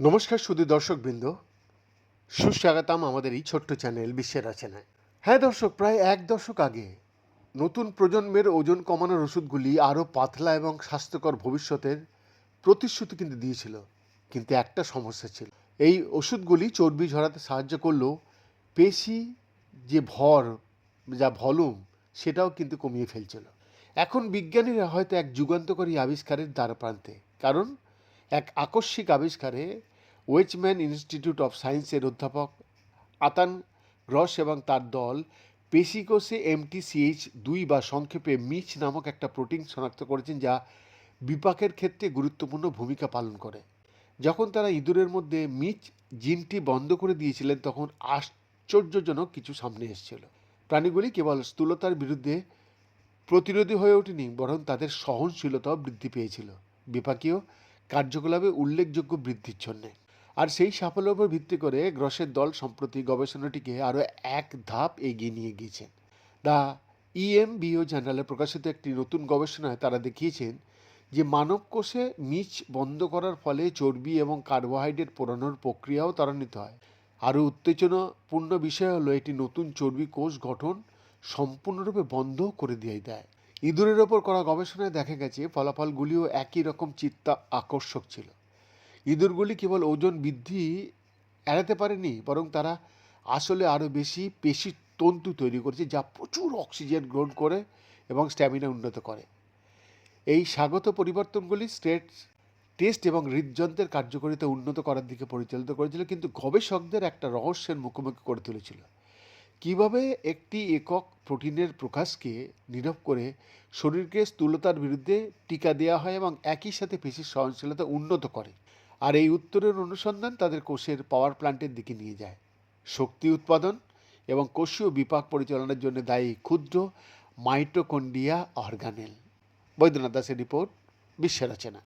নমস্কার শুধু দর্শকবৃন্দ। সুস্বাগতম আমাদের এই ছোট্ট চ্যানেল বিশ্বের রচনায়। হ্যাঁ দর্শক, প্রায় এক দশক আগে নতুন প্রজন্মের ওজন কমানোর ওষুধগুলি আরও পাতলা এবং স্বাস্থ্যকর ভবিষ্যতের প্রতিশ্রুতি কিন্তু দিয়েছিল। কিন্তু একটা সমস্যা ছিল। এই ওষুধগুলি চর্বি ঝরাতে সাহায্য করলেও পেশি যে ভর, যা ভলুম সেটাও কিন্তু কমিয়ে ফেলছিল। এখন বিজ্ঞানীরা হয়তো এক যুগান্তকারী আবিষ্কারের দ্বারপ্রান্তে। কারণ এক আকস্মিক আবিষ্কারে ওয়েচম্যান ইনস্টিটিউট অফ সায়েন্সের অধ্যাপক আতান গ্রস এবং তার দল পেশিকোষে এমটিসিএইচ দুই বা সংক্ষেপে মিচ নামক একটা প্রোটিন শনাক্ত করেছেন যা বিপাকের ক্ষেত্রে গুরুত্বপূর্ণ ভূমিকা পালন করে। যখন তারা ইঁদুরের মধ্যে মিচ জিনটি বন্ধ করে দিয়েছিলেন, তখন আশ্চর্যজনক কিছু সামনে এসেছিল। প্রাণীগুলি কেবল স্থূলতার বিরুদ্ধে প্রতিরোধী হয়ে ওঠেনি, বরং তাদের সহনশীলতাও বৃদ্ধি পেয়েছিল। বিপাকীয় কার্যকলাপে উল্লেখযোগ্য বৃদ্ধির জন্যে। আর সেই সাফল্যের উপর ভিত্তি করে গ্রসের দল সম্প্রতি গবেষণাটিকে আরও এক ধাপ এগিয়ে নিয়ে গিয়েছেন দ্য ইএমবিও জার্নালে প্রকাশিত একটি নতুন গবেষণায় তারা দেখিয়েছেন যে মানব কোষে মিচ বন্ধ করার ফলে চর্বি এবং কার্বোহাইড্রেট পোড়ানোর প্রক্রিয়াও ত্বরান্বিত হয়। আরও উত্তেজনাপূর্ণ বিষয় হলো এটি নতুন চর্বি কোষ গঠন সম্পূর্ণরূপে বন্ধ করে দিয়ে দেয়। ইঁদুরের ওপর করা গবেষণায় দেখা গেছে, ফলাফলগুলিও একই রকম চিত্তা আকর্ষক ছিল। ইঁদুরগুলি কেবল ওজন বৃদ্ধি এড়াতে পারেনি, বরং তারা আসলে আরও বেশি পেশি তন্তু তৈরি করেছে, যা প্রচুর অক্সিজেন গ্রহণ করে এবং স্ট্যামিনা উন্নত করে। এই স্বাগত পরিবর্তনগুলি স্টেট টেস্ট এবং হৃদযন্ত্রের কার্যকারিতা উন্নত করার দিকে পরিচালিত করেছিল, কিন্তু গবেষকদের একটা রহস্যের মুখোমুখি করে তুলেছিল। কীভাবে একটি একক প্রোটিনের প্রকাশকে নীরব করে শরীরকে স্থূলতার বিরুদ্ধে টিকা দেওয়া হয় এবং একই সাথে পেশির সহনশীলতা উন্নত করে? আর এই উত্তরের অনুসন্ধান তাদের কোষের পাওয়ার প্ল্যান্টের দিকে নিয়ে যায়। শক্তি উৎপাদন এবং কোষীয় বিপাক পরিচালনার জন্য দায়ী ক্ষুদ্র মাইটোকন্ডিয়া অর্গানেল। বৈদ্যনাথ দাসের রিপোর্ট, বিশ্ব রচনা।